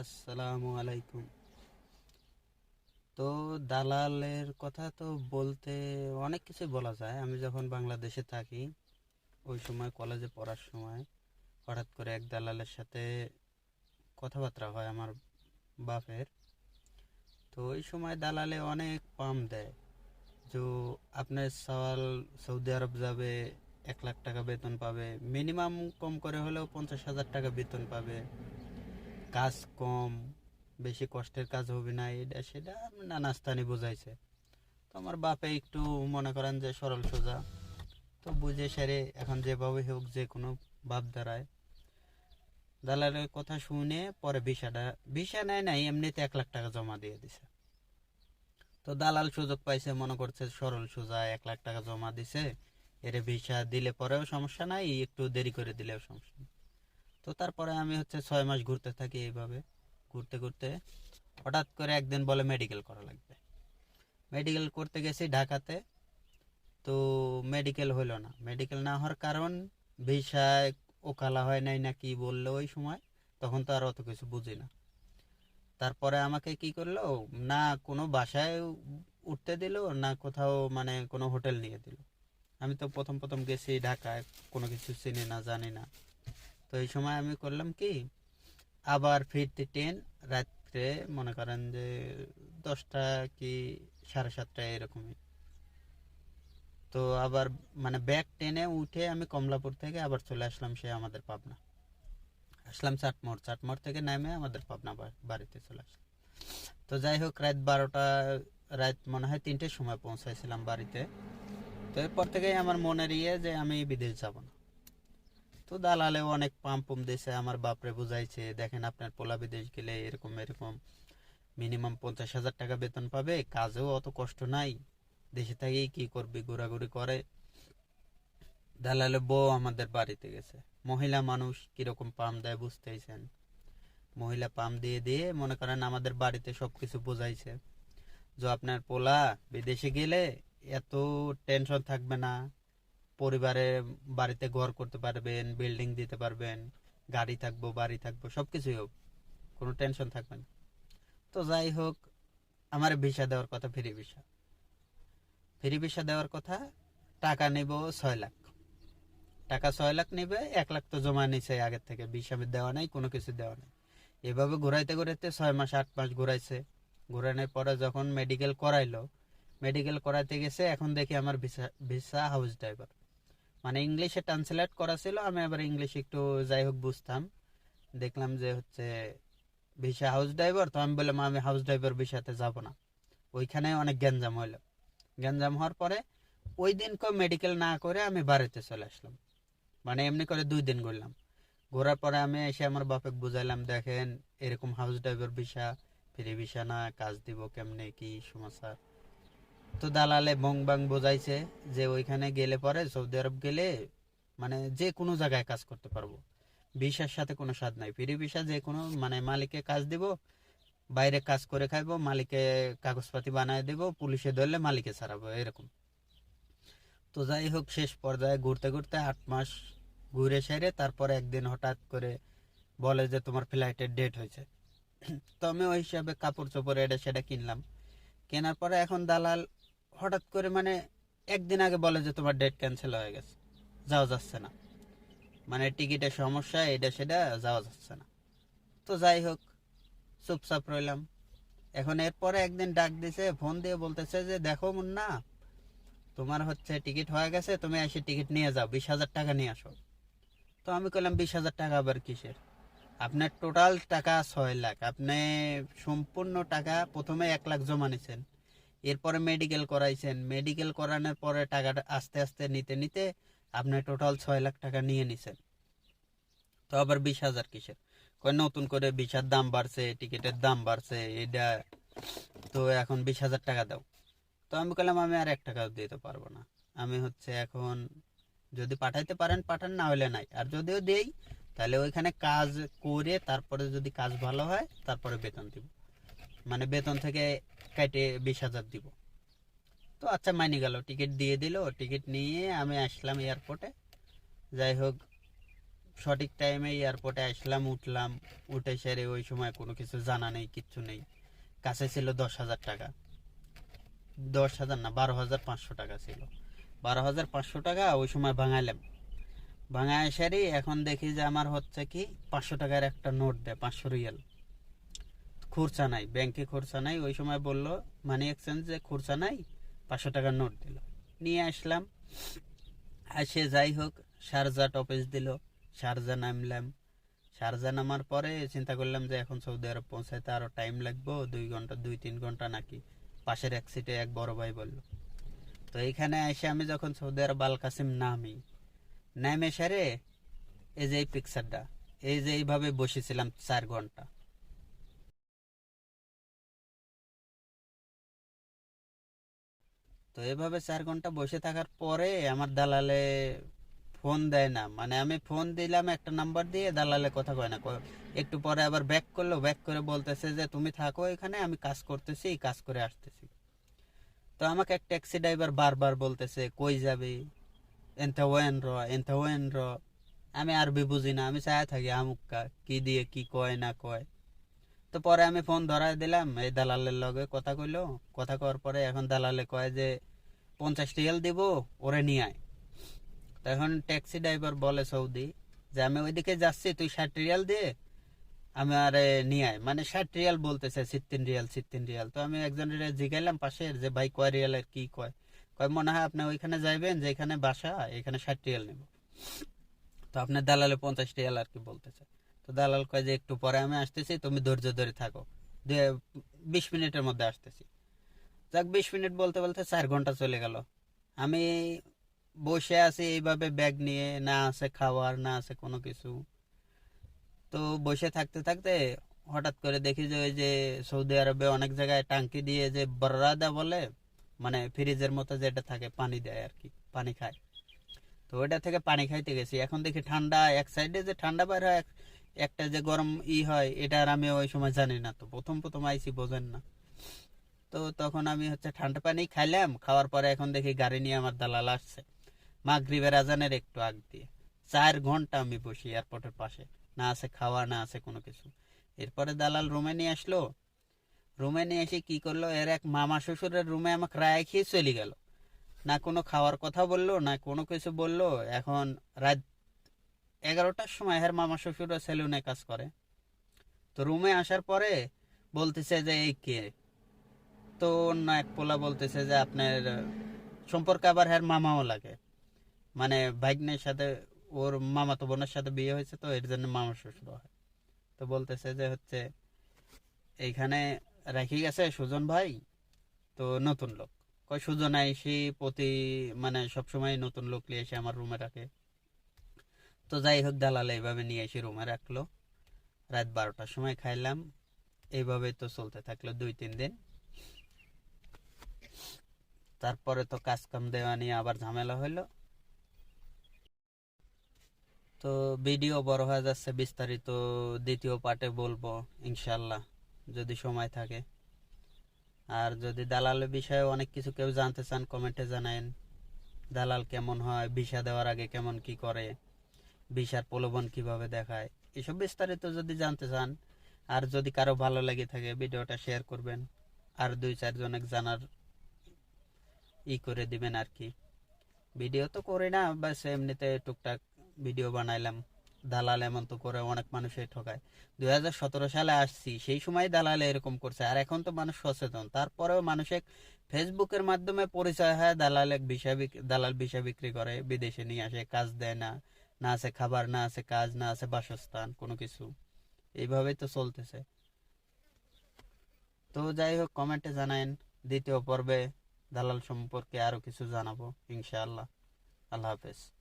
আসসালামু আলাইকুম। তো দালালের কথা তো বলতে অনেক কিছু বলা যায়। আমি যখন বাংলাদেশে থাকি, ওই সময় কলেজে পড়ার সময় হঠাৎ করে এক দালালের সাথে কথাবার্তা হয় আমার বাপের। তো ওই সময় দালালে অনেক পাম দেয় যে আপনার সওয়াল সৌদি আরব যাবে, এক লাখ টাকা বেতন পাবে। মিনিমাম কম করে হলেও পঞ্চাশ হাজার টাকা বেতন পাবে। কাজ কম, বেশি কষ্টের কাজ হবে না, এটা সেটা নানাস্তানি বোঝাইছে। তো আমার বাপে একটু মনে করেন যে সরল সোজা, তো বুঝে সেরে এখন যেভাবে হোক যে কোনো ভাব দাঁড়ায় দালালের কথা শুনে পরে ভিসাটা, ভিসা নেয় নাই, এমনিতে এক লাখ টাকা জমা দিয়ে দিছে। তো দালাল সুযোগ পাইছে, মনে করছে সরল সোজা এক লাখ টাকা জমা দিছে, এর ভিসা দিলে পরেও সমস্যা নাই, একটু দেরি করে দিলেও সমস্যা নেই। তো তারপরে আমি হচ্ছে ছয় মাস ঘুরতে থাকি এইভাবে। ঘুরতে ঘুরতে হঠাৎ করে একদিন বলে মেডিকেল করা লাগবে। মেডিকেল করতে গেছি ঢাকাতে, তো মেডিকেল হলো না। মেডিকেল না হওয়ার কারণ ভিসায় ওকালা হয় নাই না কি বলল ওই সময়, তখন তো আর অত কিছু বুঝি না। তারপরে আমাকে কি করল, না কোনো বাসায় উঠতে দিল, না কোথাও মানে কোনো হোটেল নিয়ে দিল। আমি তো প্রথম প্রথম গেছি ঢাকায়, কোনো কিছু চিনি না, জানি না। তো এই সময় আমি করলাম কি, আবার ফিরতে ট্রেন রাত্রে মনে করেন যে দশটা কি সাড়ে সাতটা এরকমই। তো আবার মানে ব্যাক টেনে উঠে আমি কমলাপুর থেকে আবার চলে আসলাম সে আমাদের পাবনা। আসলাম চাটমোড় চাটমোড় থেকে নেমে আমাদের পাবনা বাড়িতে চলে আসলাম। তো যাই হোক, রাত বারোটা, রাত মনে হয় তিনটের সময় পৌঁছাইছিলাম বাড়িতে। তো এরপর থেকেই আমার মনের ইয়ে যে আমি বিদেশ যাব না। তো দালালেও অনেক পাম্প পুম দিয়েছে আমার বাপরে বুঝাইছে, দেখেন আপনার পোলা বিদেশ গেলে এরকম এরকম মিনিমাম পঞ্চাশ হাজার টাকা বেতন পাবে, কাজেও অত কষ্ট নাই, দেশে থেকেই কি করবি, ঘোরাঘুরি করে। দালালে বউ আমাদের বাড়িতে গেছে, মহিলা মানুষ কীরকম পাম দেয় বুঝতেইছেন মহিলা পাম দিয়ে দিয়ে মনে করেন আমাদের বাড়িতে সবকিছু বোঝাইছে। যে আপনার পোলা বিদেশে গেলে এত টেনশন থাকবে না পরিবারে বাড়িতে ঘর করতে পারবেন বিল্ডিং দিতে পারবেন, গাড়ি থাকব, বাড়ি থাকব, সবকিছুই হোক, কোনো টেনশন থাকবে না। তো যাই হোক, আমার ভিসা দেওয়ার কথা, ফ্রি ভিসা। ফ্রি ভিসা দেওয়ার কথা, টাকা নেব ছয় লাখ। টাকা ছয় লাখ নেবে, এক লাখ তো জমা নিছে, আগের থেকে ভিসা দেওয়া নাই, কোনো কিছু দেওয়া নাই। এভাবে ঘুরাইতে ঘুরাইতে ছয় মাস, আট মাস ঘুরাইছে। ঘুরানোর পরে যখন মেডিকেল করাইলো মেডিকেল করাইতে গেছে, এখন দেখি আমার ভিসা ভিসা হাউস ড্রাইভার মানে ইংলিশে ট্রান্সলেট করা ছিল, আমি আবার ইংলিশ একটু যাই হোক বুঝতাম। দেখলাম যে হচ্ছে ভিসা হাউস ড্রাইভার তো আমি বললাম, আমি হাউস ড্রাইভার ভিসাতে যাব না। ওইখানে অনেক গ্যাঞ্জাম হইল। গ্যাঞ্জাম হওয়ার পরে ওই দিন কেউ মেডিকেল না করে আমি বাড়িতে চলে আসলাম। মানে এমনি করে দুই দিন ঘুরলাম। ঘোরার পরে আমি এসে আমার বাপে বুঝাইলাম, দেখেন, এরকম house driver visa, free visa না, কাজ দিব কেমনে, কি সমস্যা? তো দালালে বং বাং বোঝাইছে যে ওইখানে গেলে পরে সৌদি আরব গেলে মানে যে কোনো জায়গায় কাজ করতে পারব। ভিসার সাথে কোনো স্বাদ নাই। ফ্রি ভিসা যে কোনো মানে মালিককে কাজ দিব, বাইরে কাজ করে খাইবো, মালিকে কাগজপাতি বানায় দেবো, পুলিশে ধরলে মালিকে ছাড়াবো, এরকম। তো যাই হোক, শেষ পর্যায়ে ঘুরতে ঘুরতে আট মাস ঘুরে সেরে তারপরে একদিন হঠাৎ করে বলে যে তোমার ফ্লাইটের ডেট হয়েছে। তো আমি ওই হিসাবে কাপড় চোপড় এটা সেটা কিনলাম। কেনার পরে এখন দালাল হঠাৎ করে মানে একদিন আগে বলে যে তোমার ডেট ক্যান্সেল হয়ে গেছে, যাওয়া যাচ্ছে না। মানে টিকিটের সমস্যা, এটা সেটা, যাওয়া যাচ্ছে না। তো যাই হোক, চুপচাপ রইলাম। এখন এরপরে একদিন ডাক দিছে, ফোন দিয়ে বলতেছে যে, দেখো মুন্না, তোমার হচ্ছে টিকিট হয়ে গেছে, তুমি এসে টিকিট নিয়ে যাও, বিশ হাজার টাকা নিয়ে আসো। তো আমি কইলাম, বিশ হাজার টাকা আবার কিসের? আপনার টোটাল টাকা ছয় লাখ, আপনি সম্পূর্ণ টাকা প্রথমে এক লাখ জমা নিছেন এরপরে মেডিকেল করাইছেন। মেডিকেল করানোর পরে টাকাটা আস্তে আস্তে নিতে নিতে আপনি টোটাল ছয় লাখ টাকা নিয়ে নিছেন। তো আবার বিশ হাজার কিসের? কয় নতুন করে বিশার দাম বাড়ছে, টিকিটের দাম বাড়ছে এটা তো এখন বিশ হাজার টাকা দাও। তো আমি বললাম, আমি আর এক টাকাও দিতে পারব না। আমি হচ্ছে এখন যদি পাঠাইতে পারেন, পাঠান, না হলে নাই। আর যদিও দেই, তাহলে ওইখানে কাজ করে তারপরে যদি কাজ ভালো হয়, তারপরে বেতন দিব। মানে বেতন থেকে কেটে বিশ হাজার দিব। তো আচ্ছা মাইনে গেল। টিকিট দিয়ে দিল। টিকিট নিয়ে আমি আসলাম এয়ারপোর্টে যাই হোক, সঠিক টাইমে এয়ারপোর্টে আসলাম, উঠলাম। উঠে সেরে ওই সময় কোনো কিছু জানা নেই, কিচ্ছু নেই। কাছে ছিল দশ হাজার টাকা। দশ হাজার না, বারো হাজার পাঁচশো টাকা ছিল। বারো হাজার পাঁচশো টাকা ওই সময় ভাঙাইলাম। ভাঙায় সেরে এখন দেখি যে আমার হচ্ছে কি পাঁচশো টাকার একটা নোট দেয়, পাঁচশো রিয়াল। খুরসা নাই ব্যাংকে খুরসা নাই। ওই সময় বলল মানি এক্সচেঞ্জে খুরসা নাই, পাঁচশো টাকার নোট দিল। নিয়ে আসলাম। আসে যাই হোক শারজাট অফিস দিল। শারজা নামলাম। শারজা নামার পরে চিন্তা করলাম যে এখন সৌদি আরব পৌঁছাইতে আরও টাইম লাগবো, দুই ঘণ্টা, দুই, তিন ঘণ্টা নাকি? পাশের এক সিটে এক বড় ভাই বলল। তো এইখানে এসে আমি যখন সৌদি আরব আল কাসিম নামি, নামে সেরে এই যে এই পিকচারটা এই যে এইভাবে বসেছিলাম চার ঘণ্টা। তো এভাবে চার ঘণ্টা বসে থাকার পরে আমার দালালে ফোন দেয় না। মানে আমি ফোন দিলাম একটা নাম্বার দিয়ে, দালালে কথা কয় না। একটু পরে আবার ব্যাক করল ব্যাক করে বলতেছে যে, তুমি থাকো এখানে, আমি কাজ করতেছি, কাজ করে আসতেছি। তো আমাকে এক ট্যাক্সি ড্রাইভার বারবার বলতেছে, কই যাবে? এনতে ওয়েন র, এনতে ওয়েন র। আমি আরবি বুঝি না, আমি চায় থাকি আমুক্কা কি দিয়ে, কি কয়, না কয়? তো পরে আমি ফোন ধরাই দিলাম, এই দালালের লগে কথা কইলো। কথা কওয়ার পরে এখন দালালে কয় যে পঞ্চাশ রিয়াল দিব, ওরে নিয়ে আয়। তো এখন ট্যাক্সি ড্রাইভার বলে সৌদি যে, আমি ওইদিকে যাচ্ছি, তুই ষাট রিয়াল দিয়ে আমি আরে নিয়ে আয়। মানে ষাট রিয়াল বলতেছে, সিত্তিন রিয়াল সিত্তিন রিয়াল। তো আমি একজনের জিগাইলাম পাশের যে, ভাই, কয় রিয়ালের কি কয়? কয়, মনে হয় আপনি ওইখানে যাইবেন যে এখানে বাসা, এখানে ষাট রিয়াল নেব। তো আপনার দালালে পঞ্চাশ রিয়াল আর কি বলতেছে। তো দালাল কয় যে একটু পরে আমি আসতেছি, তুমি ধৈর্য ধরে থাকো। দিয়ে বিশ মিনিটের মধ্যে আসতেছি। যাক, বিশ মিনিট বলতে বলতে চার ঘণ্টা চলে গেল। আমি বসে আছি এইভাবে ব্যাগ নিয়ে, না আছে খাওয়ার, না আছে কোনো কিছু। তো বসে থাকতে থাকতে হঠাৎ করে দেখি যে ওই যে সৌদি আরবে অনেক জায়গায় টাঙ্কি দিয়ে যে বর্রাদা বলে মানে ফ্রিজের মতো যেটা থাকে, পানি দেয় আর কি, পানি খায়। তো ওইটা থেকে পানি খাইতে গেছি। এখন দেখি ঠান্ডা, এক সাইডে যে ঠান্ডা বের হয় একটা যে গরম ই হয়, এটা আর আমি ওই সময় জানি না। তো প্রথম প্রথম আইসি বোঝেন না। তো তখন আমি হচ্ছে ঠান্ডা পানি খাইলাম, খাওয়ার পরে এখন দেখি গাড়ি নিয়ে আমার দালাল আসছে। মাগরিবের আজানের একটু আগ দিয়ে। চার ঘণ্টা আমি বসি এয়ারপোর্টের পাশে। না আছে খাওয়া, না আছে কোনো কিছু। এরপরে দালাল রুমে নিয়ে আসলো। রুমে নিয়ে এসে কি করল? এর এক মামা শ্বশুরের রুমে আমাকে রায় খেয়ে চলে গেল। না কোনো খাওয়ার কথা বলল, না কোনো কিছু বলল। এখন রাত এগারোটার সময় এর মামা শ্বশুর সেলুনে কাজ করে। তো রুমে আসার পরে বলতেছে যে, এই কে? তো অন্য এক পোলা বলতেছে যে, আপনার সম্পর্কে আবার হ্যার মামাও লাগে। মানে ভাগ্নের সাথে, ওর মামা তো বোনের সাথে বিয়ে হয়েছে তো, এর জন্য মামা শ্বশুর হয়। তো বলতেছে যে, হচ্ছে এইখানে রেখে গেছে সুজন ভাই, তো নতুন লোক। কয়, সুজন আইসি, প্রতি মানে সবসময় নতুন লোক নিয়ে এসে আমার রুমে রাখে। তো যাই হোক দালাল এইভাবে নিয়ে এসে রুমে রাখল। রাত বারোটার সময় খাইলাম। এইভাবে তো চলতে থাকল দুই, তিন দিন। তারপরে তো কাজ কাম দেওয়া নিয়ে আবার ঝামেলা হইল। তো ভিডিও বড় হয়ে যাচ্ছে, বিস্তারিত দ্বিতীয় পার্টে বলব ইনশাল্লাহ যদি সময় থাকে। আর যদি দালালের বিষয়ে অনেক কিছু কেউ জানতে চান কমেন্টে জানায়েন। দালাল কেমন হয়, ভিসা দেওয়ার আগে কেমন কি করে? ভিসার প্রলোভন কীভাবে দেখায়? এসব বিস্তারিত যদি জানতে চান, আর যদি কারও ভালো লেগে থাকে, ভিডিওটা শেয়ার করবেন, আর দুই চারজনের জানার ই করে দিবেন আর কি। ভিডিও তো করি না, বাস এমনিতে টুকটাক ভিডিও বানাইলাম। দালাল এমন তো করে অনেক মানুষই ঠকায়। দুই হাজার সতেরো সালে আসছি, সেই সময় দালাল এরকম করছে, আর এখন তো মানুষ সচেতন। তারপরেও মানুষ এক ফেসবুকের মাধ্যমে পরিচয় হয়, দালাল বিষয় দালাল বিষয় বিক্রি করে, বিদেশে নিয়ে আসে, কাজ দেয় না। না আছে খাবার, না আছে কাজ, না আছে বাসস্থান, কোনো কিছু। এইভাবেই তো চলতেছে। তো যাই হোক, কমেন্টে জানাইন দ্বিতীয় পর্বে দালাল সম্পর্কে আরও কিছু জানাব, ইনশাআল্লাহ। আল্লাহ হাফেজ।